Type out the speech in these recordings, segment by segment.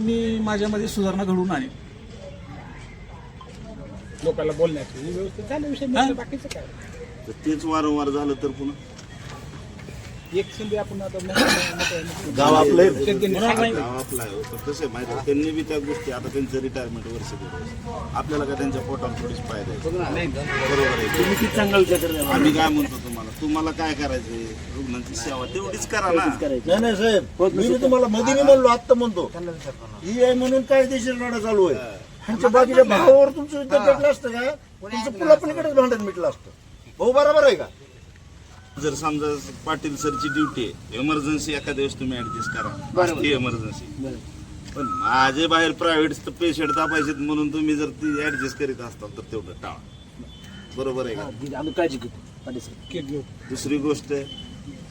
मी माझ्यामध्ये सुधारणा घडवून आणेन लोकांना बोलण्याची. व्यवस्थित झालं विषय बाकीचं काय? तर तेच वारंवार झालं तर पुन्हा? एक आपण आता गाव आपलं आहे. गाव आहे कसं आहे. माहिती आहे, त्यांनी बी त्या गोष्टी आता त्यांचं रिटायरमेंट वर्ष वर्ष आपल्याला काय त्यांच्या पोटावर थोडीच पाय द्यायचं? बरोबर आहे. तुम्ही किती चांगला विचार करता आम्ही काय म्हणतो तुम्हाला? तुम्हाला काय करायचंय? रुग्णांची सेवा तेवढीच करा ना. करायचं. नाही नाही साहेब. मी तुम्हाला मध्ये म्हणलो आत्ता म्हणतो. ही आहे म्हणून कायदेशीर लढा चालू आहे. ह्यांच्या बाजूच्या भावावर तुमचं युद्ध पेटलं असतं का? तुमचं पुलापलीकडेच भांडण मिटलं असतं. भाऊ बरोबर आहे का? जर समजा पाटील सरची ड्युटी आहे इमर्जन्सी एखाद्या दिवस तुम्ही ऍडजस्ट करा. असते इमर्जन्सी पण माझे बाहेर प्रायव्हेट पेशंट तापायचे म्हणून तुम्ही जर ती ऍडजस्ट करीत असताल तर तेवढं टाळा. बरोबर आहे का? आम्ही काळजी घेतो. पाटील साहेब. दुसरी गोष्ट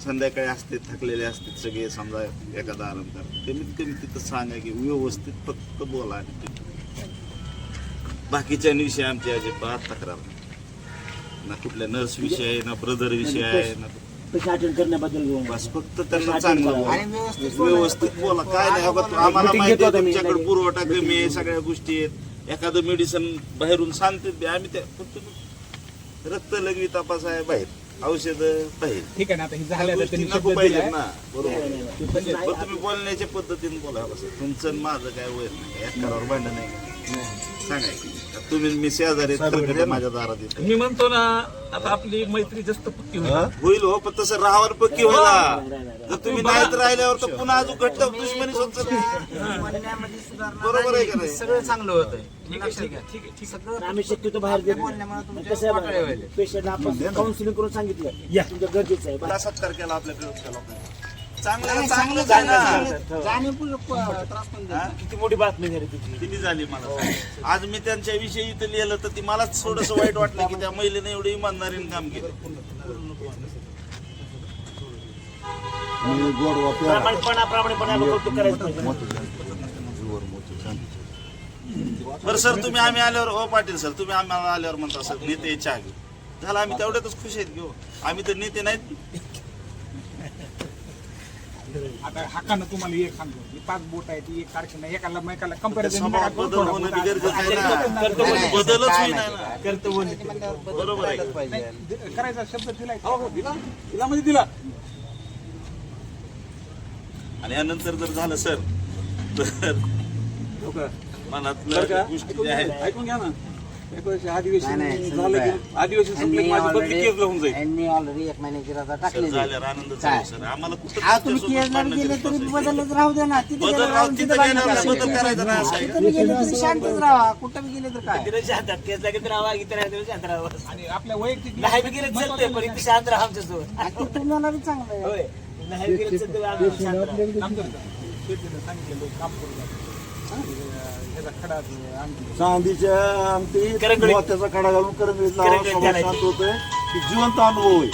संध्याकाळी असते थकलेले असते सगळे समजा एखादा आराम करा कमीत कमी तिथं सांगा की व्यवस्थित फक्त बोला आणि ते बाकीच्या विषय आमची अजिबात तक्रार नाही. ना कुठल्या नर्स विषय आहे ना ब्रदर विषय आहे ना पैसे अटेंड करण्याबद्दल घेऊन बस फक्त त्यांना चांगलं बोला. व्यवस्थित बोला. काय नाही अगं आम्हाला माहिती आहे तुमच्याकडे पुरवठा कमी आहे सगळ्या गोष्टी आहेत. एखादं मेडिसिन बाहेरून सांगते ते आम्ही त्या फक्त रक्त लगवी तपास आहे बाहेर. औषध बाहेर. ठीक आहे ना आता हे त्या झालं तर गोष्टी त्यांनी नको शब्द दिलाय. ना. बरोबर. पण तुम्ही बोलण्याच्या पद्धतीने बोला बस. तुमचं आणि माझं काय वय नाही. एकावर भांडण नाही सांगायचं तुम्ही मी शेजारी तर माझ्या दारात येतो. मी म्हणतो ना आता आपली मैत्री जास्त पक्की होईल. होईल हो पण तसं राहावर पक्की व्हायला जर तुम्ही नाहीत राहिल्यावर तर पुन्हा अजून घट्ट दुश्मनी सोचत बरोबर आहे का नाही? सगळं चांगलं होतंय. ठीक आहे ठीक आहे ठीक आहे ठीक आहे. आम्ही शक्यतो बाहेर देत नाही. कसं आहे पेशंटला आपण काउन्सिलिंग करून सांगितलं. तुमचं गरजेचं आहे. का सत्कार केला आपल्याकडे लोकांनी चांगलं चांगलं देत हा? किती मोठी बातमी झाली तुझी किती झाली मला सांग. आज मी त्यांच्या विषयी इथं लिहिलं तर ती मलाच थोडस वाईट वाटलं की त्या महिलेने एवढं इमानदारीने काम केलं. बरं सर तुम्ही आम्ही आल्यावर हो पाटील सर तुम्ही आम्हाला आल्यावर म्हणता सर नेते चहा घेऊ झालं आम्ही तेवढ्यातच खुश आहेत घेऊ आम्ही तर नेते नाहीत. आता हक्कानं तुम्हाला एक सांगतो ही पाच बोट आहे ती एक सारखी नाही एकाला एकाला कंपॅरिझन बदलच होईना. ना बरोबर आहे. का? करायचा शब्द दिलाय. हो हो दिला. दिला म्हणजे दिला. आणि यानंतर जर झालं सर तर हो का? मनातल्या का? गोष्टी ज्या आहेत ऐकून घ्या ना. एक वर्ष अधिवेशन नाही, नाही, झालं की अधिवेशन संपलं की माझी बदली केस लावून जाईल ऑलरेडी एक महिन्याची रजा सर टाकलेली आहे. झाल्यावर आनंद झाला सर आम्हाला कुठं हा तुम्ही तुमच्यासोबत केसला गेले तरी बदलच राहू दे ना तिथे बदल गेलं राहू राहून तिथं गेल्यावर करायचं. बदल करायचा ना असं आहे का? तिथं बी गेले तरी शांतच राहा कुठं बी गेले तर काय तिथे शांत राहा. केस लागेल तर राहावा, इतर शांत राहावा. आणि आपल्या वैयक्तिक नाही बी गेलं तर चालतंय, पण इथे शांत राहा आमच्यासोबत. आणि ते तुम्हाला बी चांगलं आहे होय. नाही बी गेलं तर चालतंय, आम्ही शांत राहा. काम करतात शेतीला सांगितलं लोक काम करू लागले. चांदीच्या आमटी करंगळी. मोत्याचा खडा घालून करंगळीत लावा, करंगळीत समाज घालायची. शांत होतोय की जिवंत अनुभव आहे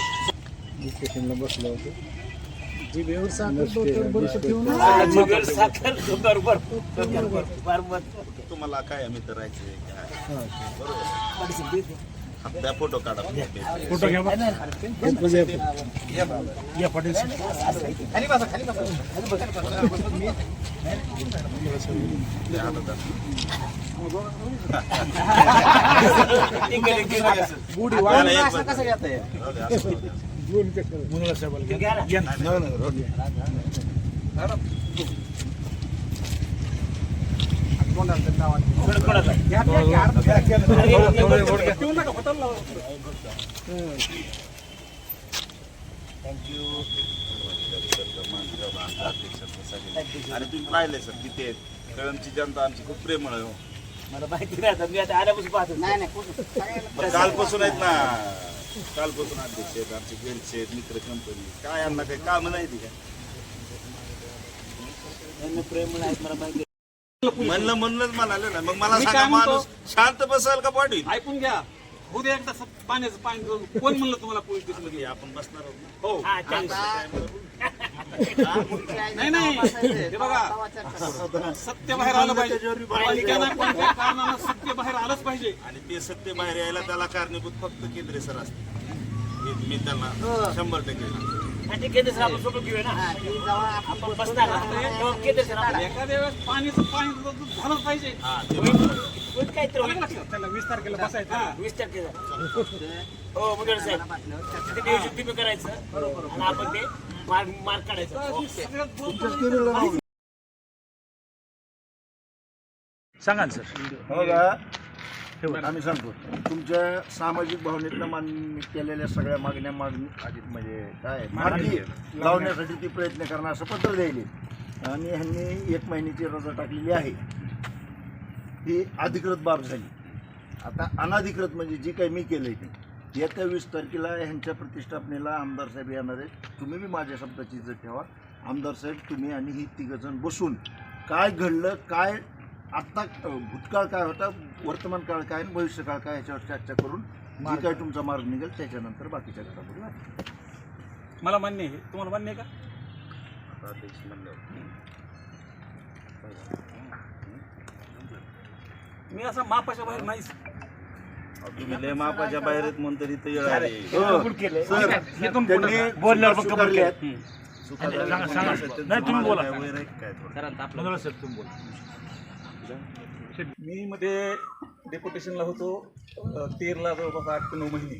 जिभेवर साखर, बरोबर. बरोबर. बरोबर. तुम्हाला काय आम्ही तर राहायचंय काय बरोबर पाटील साहेब, त्या फोटो काढा. फोटो घ्या बा. खाली बसा खाली बसा. इकडे, इकडे, इकडे. बुडी त्याला एक असं कसं घेता येईल राहू दे, असं करू. घ्या ना. कोण- कोणाचा? आणि तुम्ही पाहिले सर किती आहेत कळमची जनता आमची खूप प्रेमळ आहे हो. मला माहिती नाही आता. मी आता आल्यापासून पाहतो नाही नाही पण कालपासून आहेत ना कालपासून अध्यक्ष आहेत आमचे गेल्स आहेत मित्र कंपनी काय यांना काही काम नाही ती काय यांना प्रेम नाही मला माहिती म्हणलं म्हणूनच म्हणाले ना. मग मला मी सांगा काय म्हणतो? माणूस शांत बसाल का पाठवी ऐकून घ्या. उद्या एकदा स- पाण्याचं पाणी कोण म्हणलं तुम्हाला पोलीस स्टेशनला गेला? आपण बसणार आहोत ना. हो. हा. नाही नाही. हे बघा. सत्य बाहेर आलं पाहिजे. पालिकेनं कोणत्या कारणानं सत्य बाहेर आलंच पाहिजे. आणि ते सत्य बाहेर यायला त्याला कारणीभूत फक्त केंद्र सर असते हे मी त्यांना शंभर टक्के आणि सरकार आपण सोबत घेऊया ना? हा, आपण बसणार. सरकार एखाद्या वेळेस पाणीचं पाणी झालंच पाहिजे. त्याला वीस तारखेला बसायचं. वीस हो मुदळ साहेब. तिथे नियोजन तुम्ही करायचं. आणि आपण ते मार्क मार्क काढायचं. ओके. राहू सांगा सर. हो का आम्ही सांगतो. तुमच्या सामाजिक भावनेतनं मान्य केलेल्या सगळ्या मागण्या मागणी म्हणजे काय? मार्गी लावण्यासाठी ती प्रयत्न करणं असं पत्र द्यायले. आणि ह्यांनी एक महिन्याची रजा टाकलेली आहे. ही अधिकृत बाब झाली. आता अनाधिकृत म्हणजे जी काही मी केलंय ते. येत्या वीस तारखेला ह्यांच्या प्रतिष्ठापनेला आमदार साहेब येणार आहेत. तुम्ही बी माझ्या शब्दाची इज्जत ठेवा. आमदार साहेब तुम्ही आणि ही तिघजण बसून काय घडलं काय आत्ता भूतकाळ काय होता वर्तमान काळ काय आणि भविष्य काळ काय ह्याच्यावर चर्चा करून जी काय तुमचा मार्ग निघेल त्याच्यानंतर बाकीच्या घडामोडी. मला मान्य आहे. तुम्हाला मान्य आहे का? मी असा मापाच्या बाहेर नाहीच. तुम्ही लय मापाच्या बाहेर आहेत म्हणून तरी आले हो, सर त्यांनी बोलल्यावर सांगा, सांगा. म्हणून त्यांचं नाही, तुम्ही बोला. काय थोडं? साहेब तुम्ही बोला. मी मध्ये डेप्युटेशनला होतो तेरला जवळपास आठ ते नऊ महिने.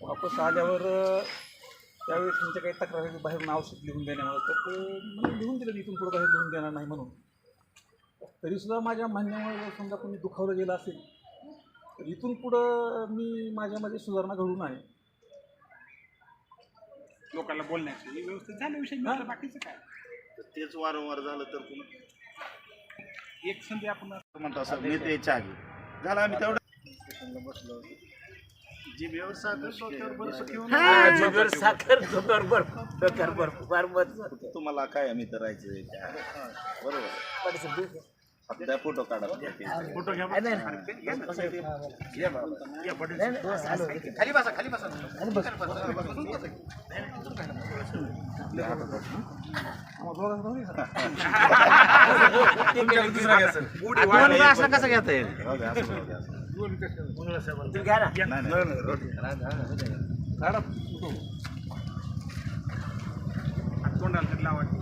वापस आल्यावर त्यावेळेस त्यांच्या काही तक्रारी बाहेरून औषध लिहून देण्यामुळे तर ते मला लिहून दिलं इथून पुढं बाहेर लिहून देणार नाही म्हणून. तरीसुद्धा माझ्या म्हणण्यामुळे जर समजा कोणी दुखावलं गेलं असेल तर इथून पुढं मी माझ्यामध्ये सुधारणा घडून आहे लोकांना बोलण्याची. व्यवस्थित झालं विषय बाकीचं काय? तर तेच वारंवार झालं तर पुन्हा एक संधी आपण म्हणतो असं चागी झालं आम्ही तेवढं. हा, झोपेवर साखर झोपेवर बर्फ डोक्यावर बर्फ फार मस्त. तुम्हाला काय आम्ही तर बरोबर. फोटो काढा. फोटो घ्या घेता घ्या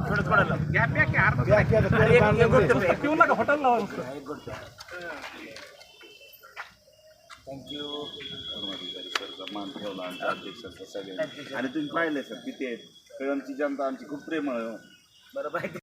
थोडं थोडं लाव. घ्या नका मान ठेवला आणि अध्यक्षाचा आणि तुम्ही पाहिले सर किती आहेत कळमची जनता आमची खूप प्रेमळ आहे हो. बरं बाय